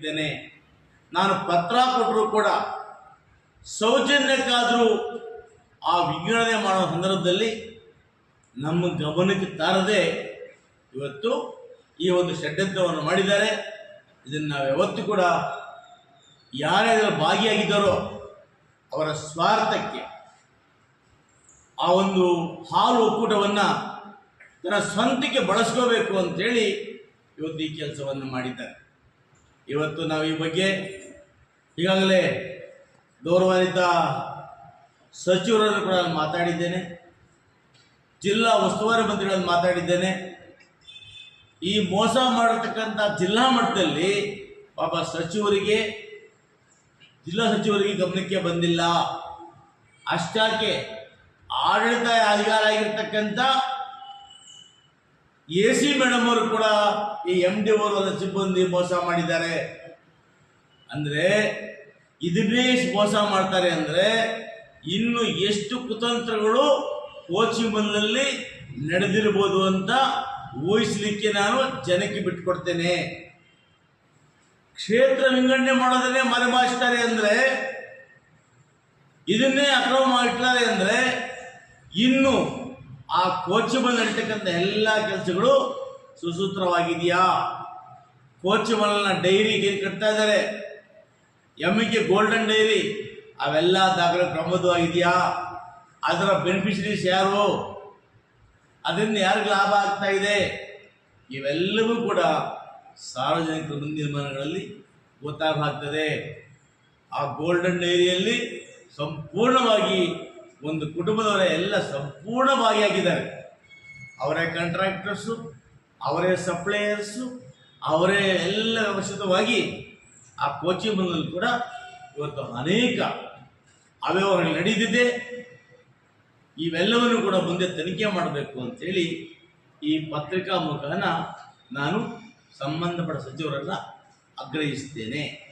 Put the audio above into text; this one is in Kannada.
ಇದ್ದೇನೆ. ನಾನು ಪತ್ರ ಕೊಟ್ಟರು ಕೂಡ ಸೌಜನ್ಯಕ್ಕಾದರೂ ಆ ವಿಂಗಡಣೆ ಮಾಡುವ ಸಂದರ್ಭದಲ್ಲಿ ನಮ್ಮ ಗಮನಕ್ಕೆ ತಾರದೆ ಇವತ್ತು ಈ ಒಂದು ಷಡ್ಯಂತ್ರವನ್ನು ಮಾಡಿದ್ದಾರೆ. ಇದನ್ನು ನಾವು ಯಾವತ್ತೂ ಕೂಡ ಯಾರ್ಯಾರು ಭಾಗಿಯಾಗಿದ್ದಾರೋ ಅವರ ಸ್ವಾರ್ಥಕ್ಕೆ ಆ ಒಂದು ಹಾಲು ಒಕ್ಕೂಟವನ್ನು ತನ್ನ ಸ್ವಂತಕ್ಕೆ ಬಳಸ್ಕೋಬೇಕು ಅಂತೇಳಿ ಇವತ್ತು ಈ ಕೆಲಸವನ್ನು ಮಾಡಿದ್ದಾರೆ. ಇವತ್ತು ನಾವು ಈ ಬಗ್ಗೆ ಈಗಾಗಲೇ ಗೌರವಾನ್ವಿತ ಸಚಿವರನ್ನು ಕೂಡ ಮಾತಾಡಿದ್ದೇನೆ. ಜಿಲ್ಲಾ ಉಸ್ತುವಾರಿ ಮಂತ್ರಿಗಳನ್ನು ಮಾತಾಡಿದ್ದೇನೆ. ಈ ಮೋಸ ಮಾಡತಕ್ಕಂಥ ಜಿಲ್ಲಾ ಮಟ್ಟದಲ್ಲಿ ಪಾಪ ಸಚಿವರಿಗೆ, ಜಿಲ್ಲಾ ಸಚಿವರಿಗೆ ಗಮನಕ್ಕೆ ಬಂದಿಲ್ಲ. ಅಷ್ಟಾಕೆ ಆಡಳಿತ ಅಧಿಕಾರ ಆಗಿರ್ತಕ್ಕಂಥ ಎ ಸಿ ಮೇಡಮ್ ಅವರು ಕೂಡ ಈ ಎಂ ಡಿ ಅವರು ಸಿಬ್ಬಂದಿ ಮೋಸ ಮಾಡಿದ್ದಾರೆ. ಅಂದ್ರೆ ಇದನ್ನೇ ಮೋಸ ಮಾಡ್ತಾರೆ ಅಂದ್ರೆ ಇನ್ನು ಎಷ್ಟು ಕುತಂತ್ರಗಳು ಕೋಚಿಮಲ್ನಲ್ಲಿ ನಡೆದಿರ್ಬೋದು ಅಂತ ಊಹಿಸಲಿಕ್ಕೆ ನಾನು ಜನಕ್ಕೆ ಬಿಟ್ಕೊಡ್ತೇನೆ. ಕ್ಷೇತ್ರ ವಿಂಗಡಣೆ ಮಾಡೋದನ್ನೇ ಮರೆಮಾಚ್ತಾರೆ ಅಂದ್ರೆ, ಇದನ್ನೇ ಅಕ್ರಮ ಮಾಡ್ತಾರೆ ಅಂದ್ರೆ ಇನ್ನು ಆ ಕೋಚಬಲ್ ನಡೀತಕ್ಕಂಥ ಎಲ್ಲ ಕೆಲಸಗಳು ಸುಸೂತ್ರವಾಗಿದೆಯಾ? ಕೋಚಬಲ್ನ ಡೈರಿ ಕಟ್ತಾ ಇದ್ದಾರೆ? ಕೆ ಗೋಲ್ಡನ್ ಡೈರಿ ಅವೆಲ್ಲ ದಾಖಲೆ ಕ್ರಮಬದ್ಧವಾಗಿದೆಯಾ? ಅದರ ಬೆನಿಫಿಷರೀಸ್ ಯಾರು? ಅದರಿಂದ ಯಾರಿಗೆ ಲಾಭ ಆಗ್ತಾ ಇದೆ? ಇವೆಲ್ಲವೂ ಕೂಡ ಸಾರ್ವಜನಿಕರ ನಿರ್ಮಾಣಗಳಲ್ಲಿ ಗೊತ್ತಾಗ್ತದೆ ಆ ಗೋಲ್ಡನ್ ಡೈರಿಯಲ್ಲಿ ಸಂಪೂರ್ಣವಾಗಿ ಒಂದು ಕುಟುಂಬದವರ ಎಲ್ಲ ಸಂಪೂರ್ಣ ಭಾಗಿಯಾಗಿದ್ದಾರೆ ಅವರೇ ಕಾಂಟ್ರಾಕ್ಟರ್ಸು ಅವರೇ ಸಪ್ಲೈಯರ್ಸು ಅವರೇ ಎಲ್ಲ ವಶಿತವಾಗಿ ಆ ಕೋಚಿಂಗ್ ಬಂದಲ್ಲಿ ಕೂಡ ಇವತ್ತು ಅನೇಕ ಅವ್ಯವಹಾರಗಳು ನಡೆದಿದೆ. ಇವೆಲ್ಲವನ್ನು ಕೂಡ ಮುಂದೆ ತನಿಖೆ ಮಾಡಬೇಕು ಅಂತೇಳಿ ಈ ಪತ್ರಿಕಾ ಮುಖಾನ ನಾನು ಸಂಬಂಧಪಟ್ಟ ಸಚಿವರನ್ನ ಆಗ್ರಹಿಸ್ತೇನೆ.